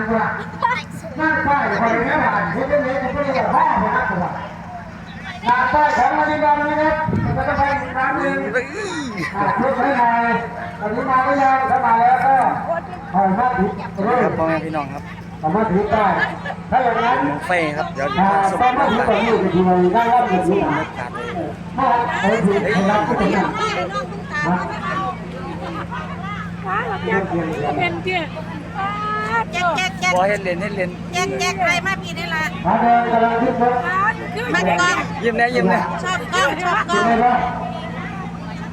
ดีกว่านั่งป้ายคอยแม่ผ่านคุณจะเลี้ยงคุณจะบอกพ่อผมนะผมงานป้ายของมาดีดำนะครับมันจะไปร้านหนึ่งอ่าเพื่อให้นายตอนนี้มาไม่ยังถ้ามาแล้วก็ถอยมาถึงเรื่อครับยพ่อแม่พี่น้องครับเอามาถึงได้ถ้าอย่างนั้นหมองไฟครับ เดี๋ยวจะอ่ามาส่งต้อมาถึงตรงนี้ทีนี้ได้รับเงินที่ไหนการเลยถ้าเอาถึงให้รับก็เป็นอย่างเป็นเตี้ยแจ๊ก แจ๊กแจ๊กพอเห็นเลนเห็นเลนแจ๊กแจ๊กใครมาพี่นี่ล่ะมาเดินกำลังขึ้นรถมันกล้องยิ้มแน่ยิ้มแน่ชอบกล้องชอบกล้ขึ้อนงได้ปะ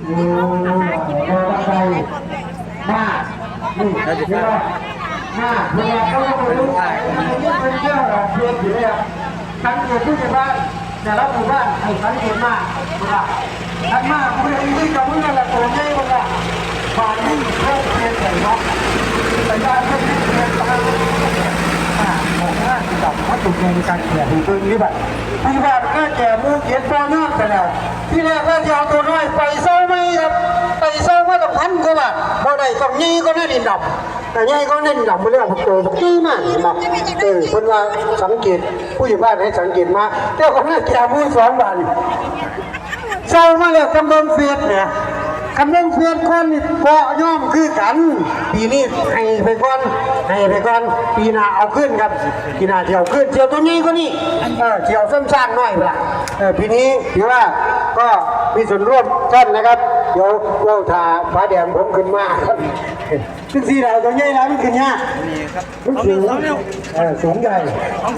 โอ้โหบันไดมานี่เห็นไหมมาเวลาเขาลงไปดูเป็นเที่ยวเพียงอยู่เลยสังเกตผู้ใหญ่บ้านแต่ละหมู่บ้านให้สังเกตมากว่าทันมากผู้ใหญ่ที่กับผู้ใหญ่ละตัวใหญ่กว่าฝ่ายนี้เริ่มเปลี่ยนใส่เนาะแต่การเปลี่ยนเปลี่ยนตามอ่าของหน้าจับ วัตถุในการเขียนดูตัวนี้แบบผู้ใหญ่บ้านก็แก่มือเขียนฟ้าน้ำไปแล้วที่แรกว่าจะเอาตัวน้อยไปเศร้าไหมครับไปเศร้ามาต้องพันกว่าบ่ได้ต้องยี่ก็น่าดินดำแต่ยี่ก็น่าดินดำไปเรื่องของตัวจี้มากเห็นไหมเออคนว่าสังเกตผู้ใหญ่บ้านให้สังเกตมาเจ้าของหน้าแก่มือสองบาทเศร้ามาแล้วกำลังเฟียดเนี่ย คำนึงเพื่อนคนนี่เกาะย่อมคือกัน ปีนี้ให้ไปก่อนให้ไปก่อนปีหน้าเอาขึ้นครับปีหน้าเที่ยวขึ้นเที่ยวตัวนี้ก็นี่เออเที่ยวสั้นๆหน่อยละเออปีนี้ถือว่าก็มีส่วนร่วมกันนะครับ ดี๋ยวเราถ่าฟ้าแดงผมขึ้นมาครับขึ้นสีดาวตัวใหญ่แล้วมันขึ้นยากนี่ครับมันสูงเออสูงใหญ่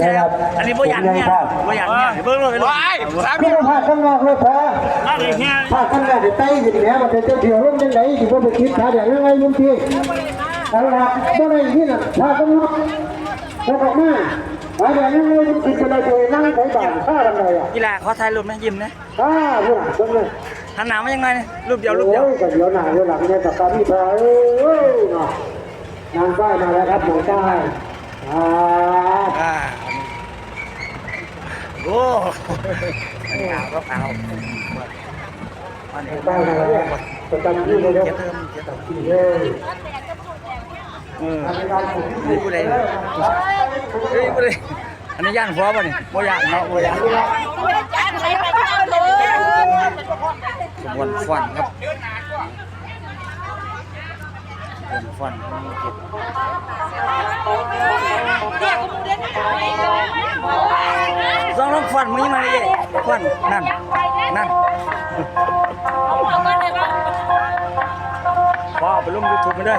นะครับอันนี้บ่อยากเนี่ยบ่อยากเนี่ยเบิ่งเลยว้ายสามพี่ต้องพาข้างนอกเลยพอมาเลยเนี่ยพาข้างนอกเดี๋ยวไต้อยู่แล้วมันจะเที่ยวลงยังไงที่ว่าไปคิดฟ้าแดงยังไงยุ่งพี่เอาละบ่ได้ที่น่ะพาข้างนอกแล้วก็มา ฟ้าแดงยังไงนี่กินอะไรตัวนั่งไปบ้านข้าทำไงอะกีฬาขอถ่ายรูปไหมยิ้มนะข้าผู้หลังคนเลยหันหน้ามายังไงรูปเดียวรูปเดียวโอ้ก็เดี๋ยวหน้าเดี๋ยวหลังเนี่ยกับการที่พอเอ้ยเนาะนางป้ามาแล้วครับหมอป้ายอ่าอ่าโอ้อันนี้เอาก็เอาอันนี้ป้ายมาแล้วประจำที่เลยเด้อเก็บเติมเก็บเติมเอ้ยเออทำการผมนี่กู เฮ้ยกูเลยอันนี้ย่านหัวป่ะนี่บ่ย่านเนาะบ่ย่านจ๊กใครไปเจ้าเลยขบวนฟันครับขบวนฟันเก็บเรียกกูเดินหาลองลองฟันมึงยังไงเย่ฟันนั่นนั่นเอาเงินเลยป่ะพอเอาไปลงยูทูบมาด้